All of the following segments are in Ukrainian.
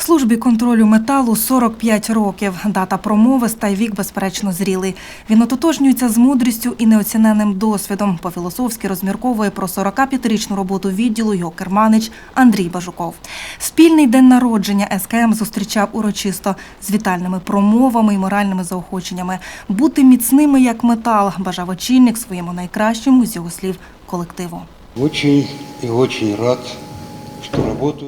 Службі контролю металу 45 років. Дата промовиста й вік, безперечно, зрілий. Він ототожнюється з мудрістю і неоціненним досвідом. По-філософськи розмірковує про 45-річну роботу відділу його керманич Андрій Бажуков. Спільний день народження СКМ зустрічав урочисто з вітальними промовами і моральними заохоченнями. Бути міцними як метал, бажав очільник своєму найкращому з його слів колективу. Очень и очень рад.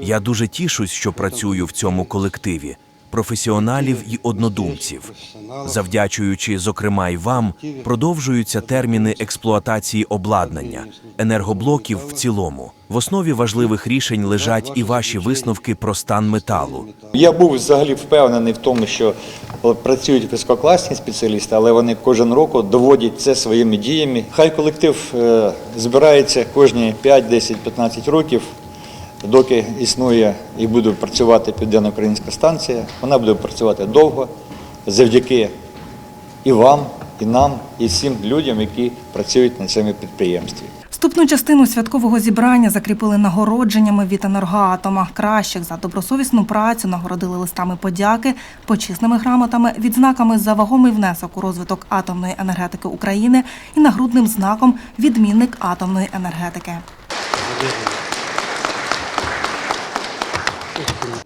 Я дуже тішусь, що працюю в цьому колективі професіоналів і однодумців. Завдячуючи, зокрема, й вам, продовжуються терміни експлуатації обладнання, енергоблоків в цілому. В основі важливих рішень лежать і ваші висновки про стан металу. Я був взагалі впевнений в тому, що працюють висококласні спеціалісти, але вони кожен року доводять це своїми діями. Хай колектив е, збирається кожні 5, 10, 15 років, доки існує і буде працювати Південна Українська станція. Вона буде працювати довго завдяки і вам, і нам, і всім людям, які працюють на цьому підприємстві. Вступну частину святкового зібрання закріпили нагородженнями від енергоатома. Кращих за добросовісну працю нагородили листами подяки, почесними грамотами, відзнаками за вагомий внесок у розвиток атомної енергетики України і нагрудним знаком відмінник атомної енергетики.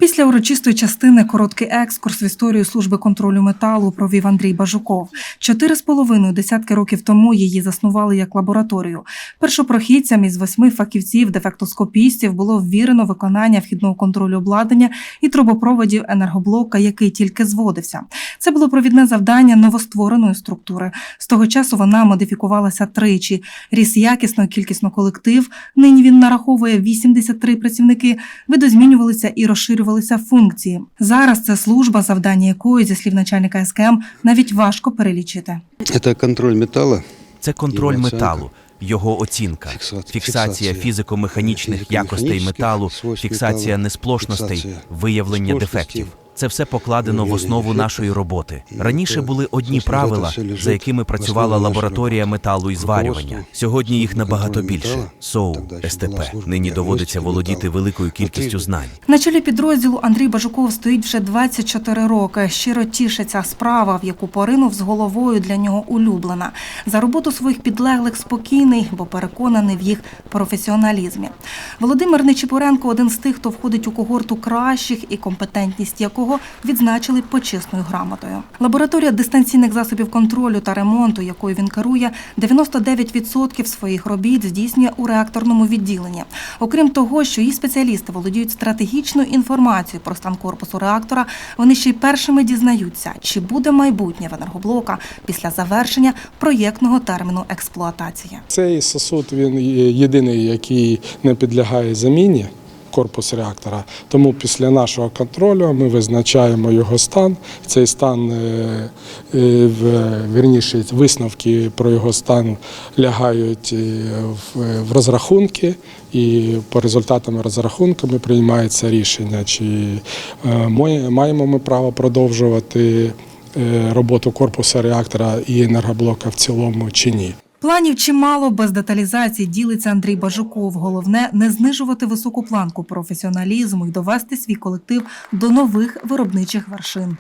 Після урочистої частини короткий екскурс в історію служби контролю металу провів Андрій Бажуков. Чотири з половиною десятки років тому її заснували як лабораторію. Першопрохідцям із восьми фахівців дефектоскопістів було ввірено виконання вхідного контролю обладнання і трубопроводів енергоблока, який тільки зводився. Це було провідне завдання новоствореної структури. З того часу вона модифікувалася тричі. Ріс якісно і кількісно колектив. Нині він нараховує 83 працівники. Видозмінювалися і розширювалися функції. Зараз це служба, завдання якої, зі слів начальника СКМ, навіть важко перелічити. Це контроль металу. Це контроль металу, його оцінка, Фіксація- фізико-механічних якостей металу, фіксація несплошностей, виявлення дефектів. Це все покладено в основу нашої роботи. Раніше були одні правила, за якими працювала лабораторія металу і зварювання. Сьогодні їх набагато більше. СОУ, СТП. Нині доводиться володіти великою кількістю знань. На чолі підрозділу Андрій Бажуков стоїть вже 24 роки. Щиро тішиться справа, в яку поринув з головою для нього улюблена. За роботу своїх підлеглих спокійний, бо переконаний в їх професіоналізмі. Володимир Нечіпоренко один з тих, хто входить у когорту кращих і компетентність якого відзначили почесною грамотою. Лабораторія дистанційних засобів контролю та ремонту, якою він керує, 99% своїх робіт здійснює у реакторному відділенні. Окрім того, що її спеціалісти володіють стратегічною інформацією про стан корпусу реактора, вони ще й першими дізнаються, чи буде майбутнє в енергоблока після завершення проєктного терміну експлуатації. Цей сосуд він єдиний, який не підлягає заміні. Корпус реактора, тому після нашого контролю ми визначаємо його стан. Цей стан е, е, в- вірніше висновки про його стан лягають е, в, розрахунки, і по результатам розрахунками приймається рішення, чи маємо ми право продовжувати роботу корпусу реактора і енергоблока в цілому чи ні. Планів чимало без деталізації ділиться Андрій Бажуков. Головне не знижувати високу планку професіоналізму і довести свій колектив до нових виробничих вершин.